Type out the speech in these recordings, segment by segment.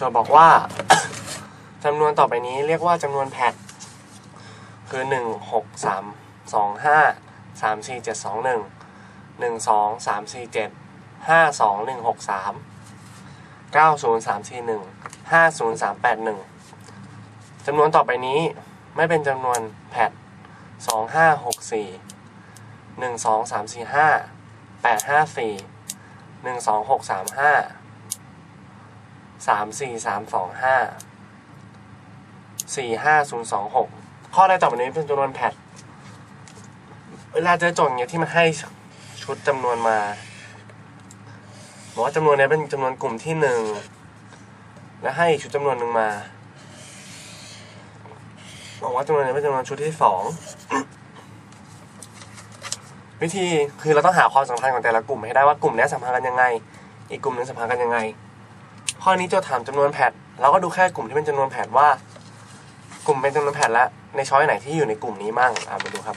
โจทย์บอกว่า จำนวนต่อไปนี้เรียกว่าจำนวนแพทคือหนึ่งหกสามสองห้าสามสี่เจ็ดสองหนึ่งหนึ่งสองสามสี่เจ็ดห้าสองหนึ่งหกสามเก้าศูนย์สามสี่หนึ่งห้าศูนย์สามแปดหนึ่งจำนวนต่อไปนี้ไม่เป็นจำนวนแพทสองห้าหกสี่หนึ่งสองสาม สามสี่สามสองห้าสี่ห้าศูนย์สองหกข้อใดต่อไปนี้เป็นจำนวนแพทเวลาเจอโจทย์เนี้ยที่มันให้ชุดจำนวนมาบอกว่าจำนวนเนี้ยเป็นจำนวนกลุ่มที่หนึ่งและให้ชุดจำนวนหนึ่งมาบอกว่าจำนวนเนี้ยเป็นจำนวนชุดที่สองวิธีคือเราต้องหาความสัมพันธ์ของแต่ละกลุ่มให้ได้ว่ากลุ่มเนี้ยสัมพันธ์กันยังไง อีกกลุ่มหนึงสัมพันธ์กันยังไง ข้อนี้โจทย์ถามจำนวนแพทเราก็ดูแค่กลุ่มที่เป็นจำนวนแพทว่า กลุ่มเป็นจำนวนแพทและในช้อยไหนที่อยู่ในกลุ่มนี้มั่งอ่ามาดูครับ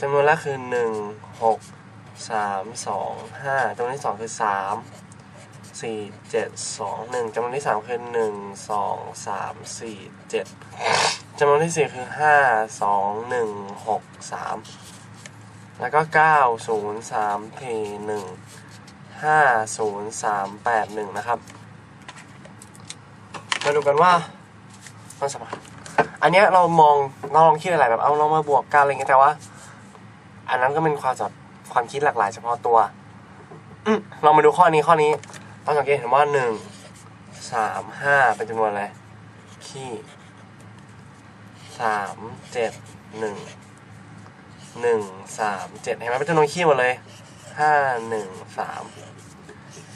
จำนวนแรกคือหนึ่งหกสามสองห้าจำนวนที่สองคือสามสี่เจ็ดสองหนึ่งจำนวนที่สามคือหนึ่งสองสามสี่เจ็ดจำนวนที่สี่คือห้าสองหนึ่งหกสามแล้วก็เก้าศูนย์สามทีหนึ่งห้าศูนย์สามแปดหนึ่งนะครับ มาดูกันว่ามันสามานอันเนี้ยเรามองเราลองคิดอะไรแบบเอาเรามาบวกกันอะไรเงี้ยแต่ว่า อันนั้นก็เป็นความแบบความคิดหลากหลายเฉพาะตัวเรามาดูข้อนี้ข้อนี้ต้องสังเกตเห็นว่าหนึ่งสามห้าเป็นจำนวนอะไรขี้สามเจ็ดหนึ่งหนึ่งสามเจ็ดเห็นไหมเป็นจำนวนขี้หมดเลยห้าหนึ่งสาม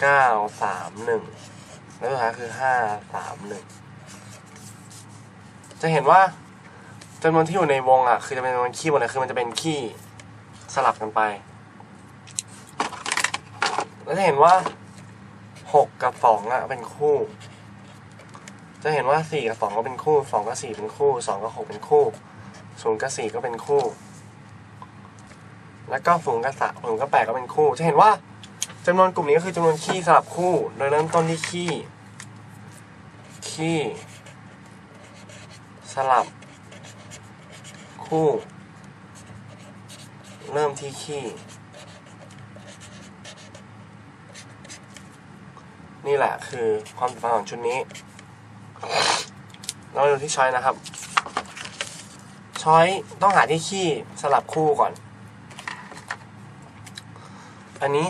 เก้าสามหนึ่ง แล้วสุดท้ายคือห้าสามหนึ่งจะเห็นว่าจำนวนที่อยู่ในวงอะ คือจะเป็นจำนวนขี้หมดเลยคือมันจะเป็นขี้สลับกันไป แล้วจะเห็นว่าหกกับสองอะเป็นคู่ จะเห็นว่าสี่กับสองก็เป็นคู่สองกับสี่เป็นคู่สองกับหกเป็นคู่ศูนย์กับสี่ก็เป็นคู่ แล้วก็ศูนย์กับสามศูนย์กับแปดก็เป็นคู่ จะเห็นว่า จำนวนกลุ่มนี้ก็คือจำนวนขี้สลับคู่ โดยเริ่มต้นที่ขี้ ขี้ สลับ คู่ เริ่มที่ขี้ นี่แหละคือความสัมพันธ์ของชุดนี้ เราดูที่ช้อยนะครับ ช้อยต้องหาที่ขี้สลับคู่ก่อน อันนี้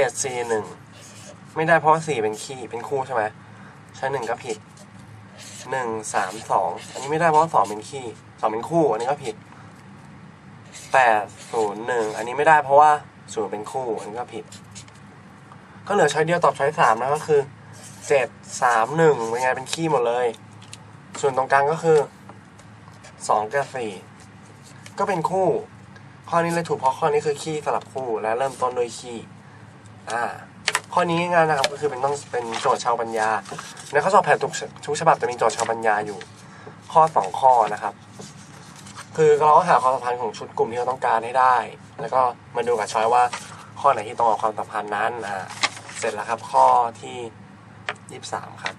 เจ็ดสี่หนึ่งไม่ได้เพราะว่าสี่เป็นขี้เป็นคู่ใช่ไหมใช้หนึ่งก็ผิดหนึ่งสามสองอันนี้ไม่ได้เพราะว่าสองเป็นขี้สองเป็นคู่ อันนี้ก็ผิดแปดศูนย์หนึ่งอันนี้ไม่ได้เพราะว่าศูนย์เป็นคู่ อันนี้ก็ผิด ก็เหลือช้อยเดียวตอบช้อยสามนะก็คือเจ็ดสามหนึ่งเป็นไงเป็นขี้หมดเลย ส่วนตรงกลางก็คือสองกับสี่ก็เป็นคู่ ข้อนี้เลยถูกเพราะข้อนี้คือขี้สลับคู่และเริ่มต้นด้วยขี้ อ่าข้อนี้ง่ายนะครับก็คือเป็นต้องเป็นโจทย์ชาวปัญญาในข้อสอบแผนทุกทุกฉบับจะมีโจทย์ชาวปัญญาอยู่ ข้อสองข้อนะครับ คือเราหาความสัมพันธ์ของชุดกลุ่มที่เราต้องการให้ได้ แล้วก็มาดูกับช้อยว่าข้อไหนที่ตรงกับความสัมพันธ์นั้นอ่าเสร็จแล้วครับข้อที่ยี่สิบสามครับ